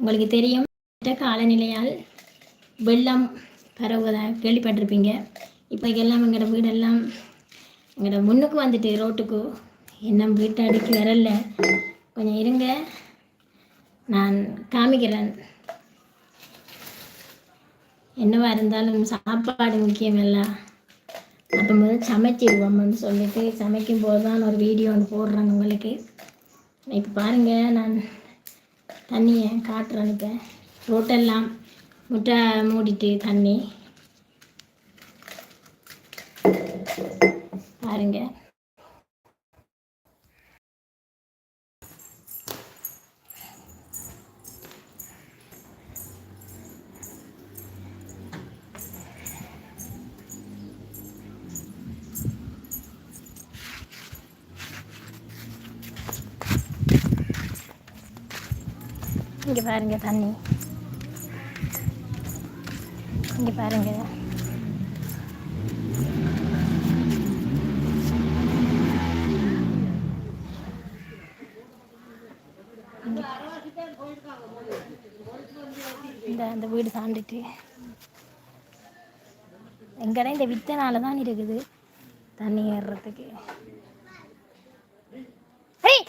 உங்களுக்கு தெரியும் காலநிலையால் வெள்ளம் பரவுவதாக கேள்விப்பட்டிருப்பீங்க. இப்போ எல்லாம் எங்களோட வீடெல்லாம் எங்களோட முன்னுக்கு வந்துட்டு ரோட்டுக்கு என்ன வீட்டை அடிக்க வரல. கொஞ்சம் இருங்க நான் காமிக்கிறேன். என்னவா இருந்தாலும் சாப்பாடு முக்கியமில்ல அப்போ முதல் சமைச்சிடுவோம்னு சொல்லிட்டு சமைக்கும் போது தான் ஒரு வீடியோ ஒன்று போடுறேன் உங்களுக்கு. இப்போ பாருங்கள் நான் தண்ணியை காற்று அனுப்ப. ரோட்டெல்லாம் முட்டை மூடிட்டு தண்ணி. பாருங்கள் இங்கே பாருங்க தண்ணி. இங்கே பாருங்க. இந்த அந்த வீடு தாண்டிட்டு எங்கடா இந்த வித்தனால தான் இருக்குது தண்ணி ஏறுறதுக்கு ஹேய்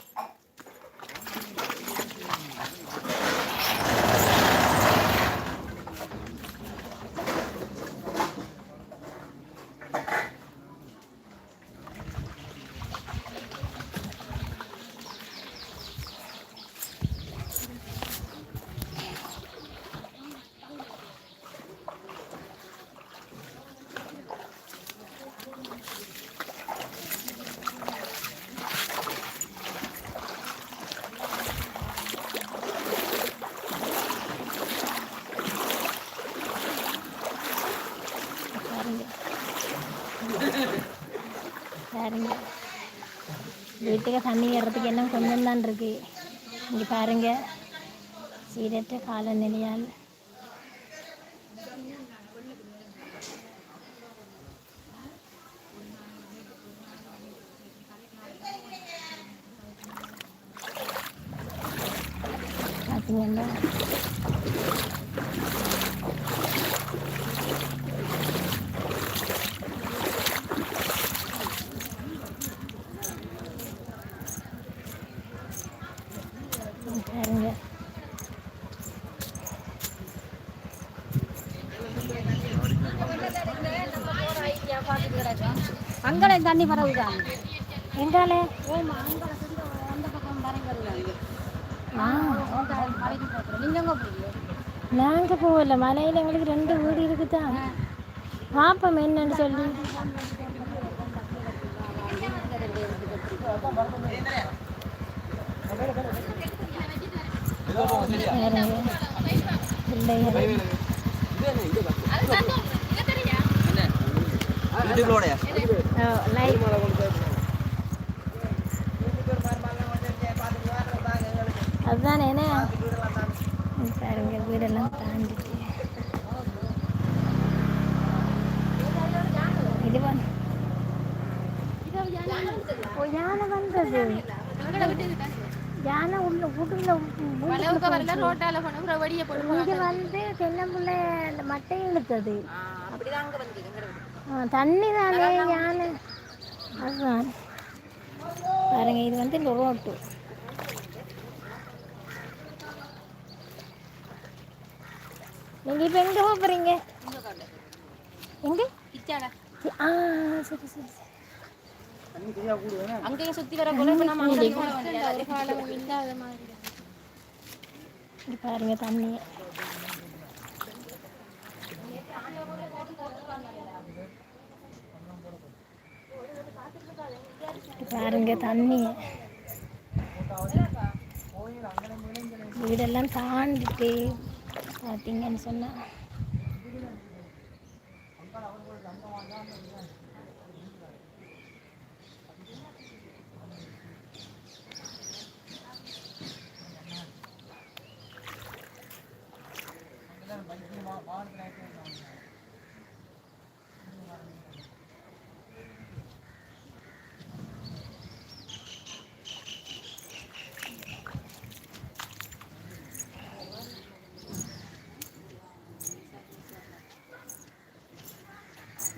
பாருங்க பாருங்க வீட்டுக்கு தண்ணி ஏறதுக்கு என்ன கொஞ்சம் தான் இருக்கு. இங்கே பாருங்க. சீரற்ற காலநிலையால். பார்த்தீங்கன்னா பாருங்க அங்கே தண்ணி பரவுதான் எங்காலே அங்கே அந்த பக்கம் நீங்கள் நாங்கள் போகல. மலையில் எங்களுக்கு ரெண்டு வீடு இருக்குதான் பார்ப்போம் என்னன்னு சொல்லி. லைட் அதுதானே என்ன பாருங்க வீடெல்லாம் தாண்டிட்டு இது வந்து யானை வந்தது யானை உள்ள ரோட்டால போன வடியை போட்டு இங்க வந்து தென்னம்புள்ள அந்த மட்டையை இழுத்தது. அப்படிதான் அங்கே வந்து ஆ, தண்ணி தானே யானை. அதுதான். பாருங்க இது வந்து இந்த ரோட்டு. நீங்க இப்ப எங்க போறீங்க? எங்க? ஆ சரி சரி. அங்கேயும் சுற்றி வர இப்போ நம்ம அங்கே பாருங்க தண்ணி. பாருங்க தண்ணி. வீடெல்லாம் தாண்டிட்டு பார்த்தீங்கன்னு சொன்னா.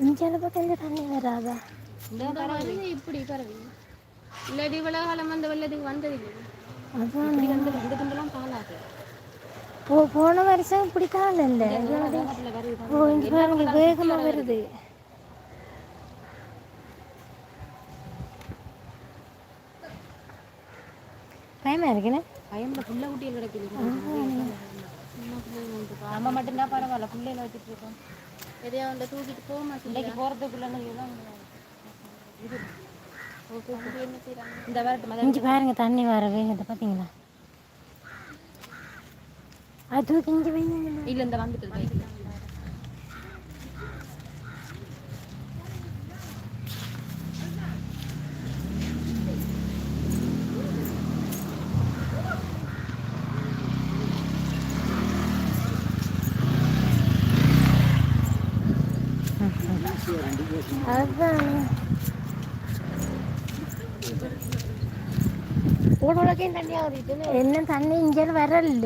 ఇంకెలప కింద తన్ని రాదా ఇప్పుడు పరవి ఇల్లది ఇవ్వల కాలం వంద వెళ్ళది వందది అదే అందుకుంటున్నాం పాలాదు போ போன வருஷம் தான் இல்லை ஓ இங்க பாருங்க வேகமாக வருது. பயமா இருக்குண்ணே பயம்ல புள்ள குட்டியில் கிடைக்குது நம்ம மட்டும்தான் பரவாயில்ல பிள்ளையில வச்சுட்டு இருக்கோம். எதையா வந்து தூக்கிட்டு போக மாட்டேன் போகிறதுக்குள்ள இந்த வரட்டு இங்கே பாருங்க தண்ணி வர வேகத்தை பார்த்தீங்களா அது இங்கே இல்ல இந்த வந்துட்டு அதான். என்ன தண்ணி? இங்கே வரல.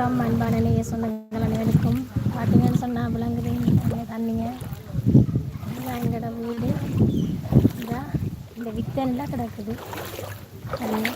வணக்கம். அன்பான நேய சொந்தங்கள் அனைவருக்கும் பார்த்தீங்கன்னு சொன்னால் விளங்குது இந்த தண்ணிங்க இதுதான் எங்களோட வீடு. இதா இந்த வித்தன்லாம் கிடக்குது. தண்ணி